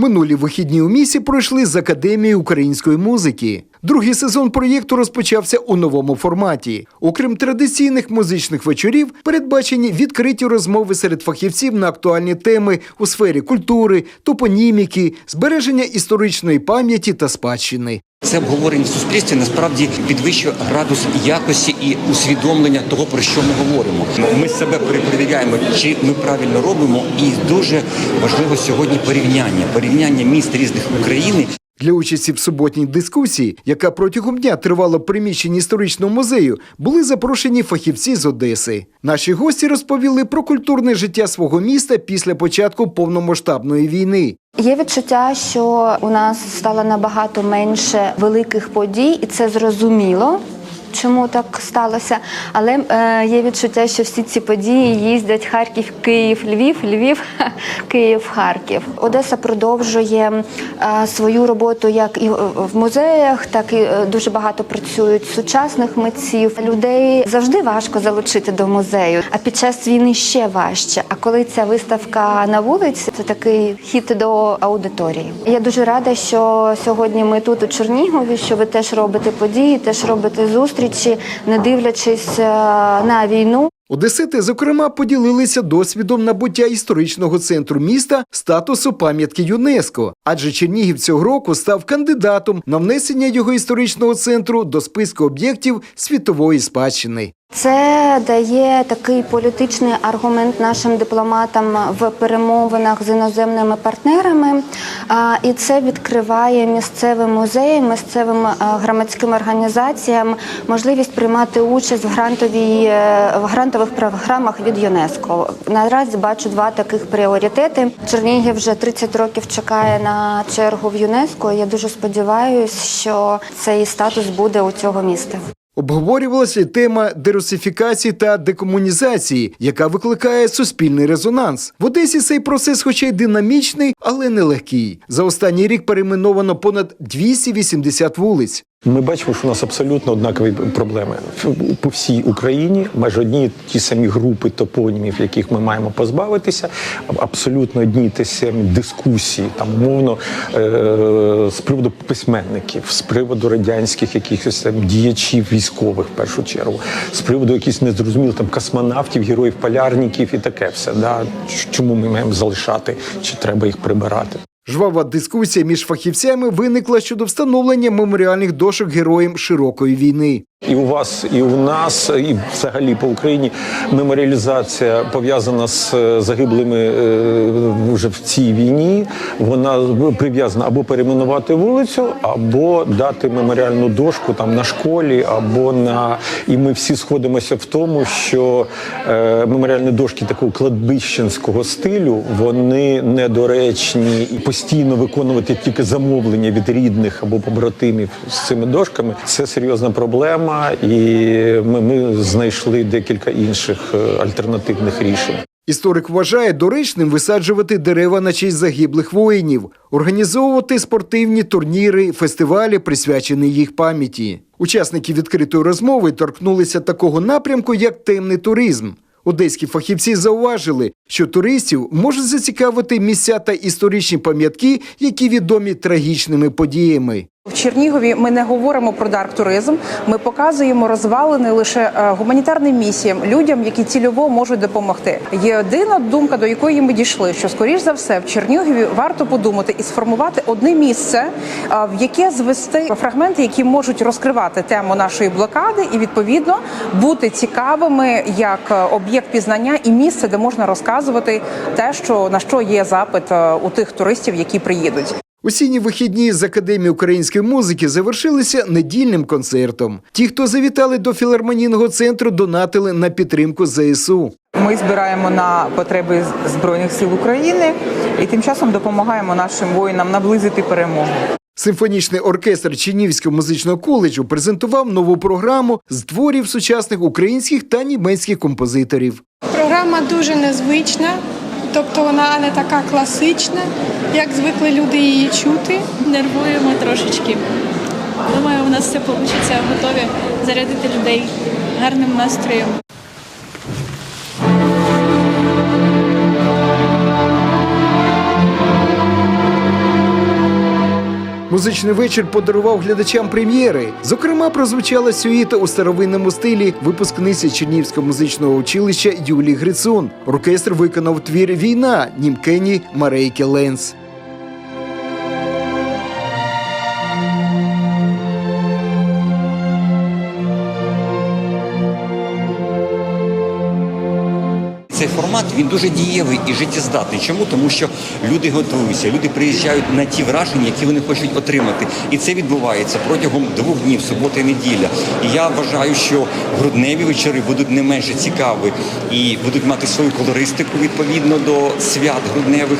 Минулі вихідні у місі пройшли з Академії української музики. Другий сезон проєкту розпочався у новому форматі. Окрім традиційних музичних вечорів, передбачені відкриті розмови серед фахівців на актуальні теми у сфері культури, топоніміки, збереження історичної пам'яті та спадщини. Це обговорення в суспільстві насправді підвищує градус якості і усвідомлення того, про що ми говоримо. Ми себе перепровіряємо, чи ми правильно робимо, і дуже важливо сьогодні порівняння, порівняння міст різних України. Для участі в суботній дискусії, яка протягом дня тривала в приміщенні історичного музею, були запрошені фахівці з Одеси. Наші гості розповіли про культурне життя свого міста після початку повномасштабної війни. Є відчуття, що у нас стало набагато менше великих подій, і це зрозуміло. Чому так сталося? Але е, є відчуття, що всі ці події їздять Харків, Київ, Львів, Львів, Київ, Харків. Одеса продовжує е, свою роботу як і в музеях, так і е, дуже багато працюють сучасних митців. Людей завжди важко залучити до музею, а під час війни ще важче. А коли ця виставка на вулиці, це такий хід до аудиторії. Я дуже рада, що сьогодні ми тут у Чернігові, що ви теж робите події, теж робите зустрічі, не дивлячись е, на війну. Одесити, зокрема, поділилися досвідом набуття історичного центру міста статусу пам'ятки ЮНЕСКО, адже Чернігів цього року став кандидатом на внесення його історичного центру до списку об'єктів світової спадщини. Це дає такий політичний аргумент нашим дипломатам в перемовинах з іноземними партнерами, і це відкриває місцевим музеям, місцевим громадським організаціям можливість приймати участь в грантовій е, в грантових програмах від ЮНЕСКО. Наразі бачу два таких пріоритети. Чернігів вже 30 років чекає на чергу в ЮНЕСКО. Я дуже сподіваюся, що цей статус буде у цього міста. Обговорювалася тема дерусифікації та декомунізації, яка викликає суспільний резонанс. В Одесі цей процес, хоча й динамічний, але нелегкий. За останній рік перейменовано понад 280 вулиць. Ми бачимо, що у нас абсолютно однакові проблеми по всій Україні. Майже одні ті самі групи топонімів, яких ми маємо позбавитися. Абсолютно одні ті самі дискусії, там умовно е- з приводу письменників, з приводу радянських якихось там діячів військових, в першу чергу, з приводу якихось незрозумілих там космонавтів, героїв полярників і таке все. Да? Чому ми маємо залишати, чи треба їх прибирати? Жвава дискусія між фахівцями виникла щодо встановлення меморіальних дошок героям широкої війни. І у вас, і у нас, і взагалі по Україні меморіалізація пов'язана з е, загиблими е, вже в цій війні. Вона прив'язана або перейменувати вулицю, або дати меморіальну дошку там на школі, або на і ми всі сходимося в тому, що е, меморіальні дошки такого кладбищенського стилю вони недоречні і постійно виконувати тільки замовлення від рідних або побратимів з цими дошками. Це серйозна проблема, і ми, ми знайшли декілька інших е, альтернативних рішень. Історик вважає доречним висаджувати дерева на честь загиблих воїнів, організовувати спортивні турніри, фестивалі, присвячені їх пам'яті. Учасники відкритої розмови торкнулися такого напрямку, як темний туризм. Одеські фахівці зауважили, що туристів можуть зацікавити місця та історичні пам'ятки, які відомі трагічними подіями. В Чернігові ми не говоримо про дарк туризм. Ми показуємо розвалини лише е, гуманітарним місіям, людям, які цільово можуть допомогти. Єдина думка, до якої ми дійшли, що скоріш за все в Чернігові варто подумати і сформувати одне місце, е, в яке звести фрагменти, які можуть розкривати тему нашої блокади, і відповідно бути цікавими як е, об'єкт пізнання і місце, де можна розказувати те, що на що є запит у тих туристів, які приїдуть. Осінні вихідні з Академії української музики завершилися недільним концертом. Ті, хто завітали до філармонійного центру, донатили на підтримку ЗСУ. Ми збираємо на потреби Збройних сил України і тим часом допомагаємо нашим воїнам наблизити перемогу. Симфонічний оркестр Чернігівського музичного коледжу презентував нову програму з творів сучасних українських та німецьких композиторів. Програма дуже незвична, тобто вона не така класична, як звикли люди її чути. нервуємо трошечки. Думаю, у нас все вийде, готові зарядити людей гарним настроєм. Музичний вечір подарував глядачам прем'єри. Зокрема, прозвучала сюїта у старовинному стилі випускниці Чернівського музичного училища Юлії Грицун. Оркестр виконав твір Війна Німкені Марейки Ленс. Він дуже дієвий і життєздатний. Чому? Тому що люди готуються, люди приїжджають на ті враження, які вони хочуть отримати. І це відбувається протягом двох днів, субота і неділя. І я вважаю, що грудневі вечори будуть не менше цікаві і будуть мати свою колористику відповідно до свят грудневих.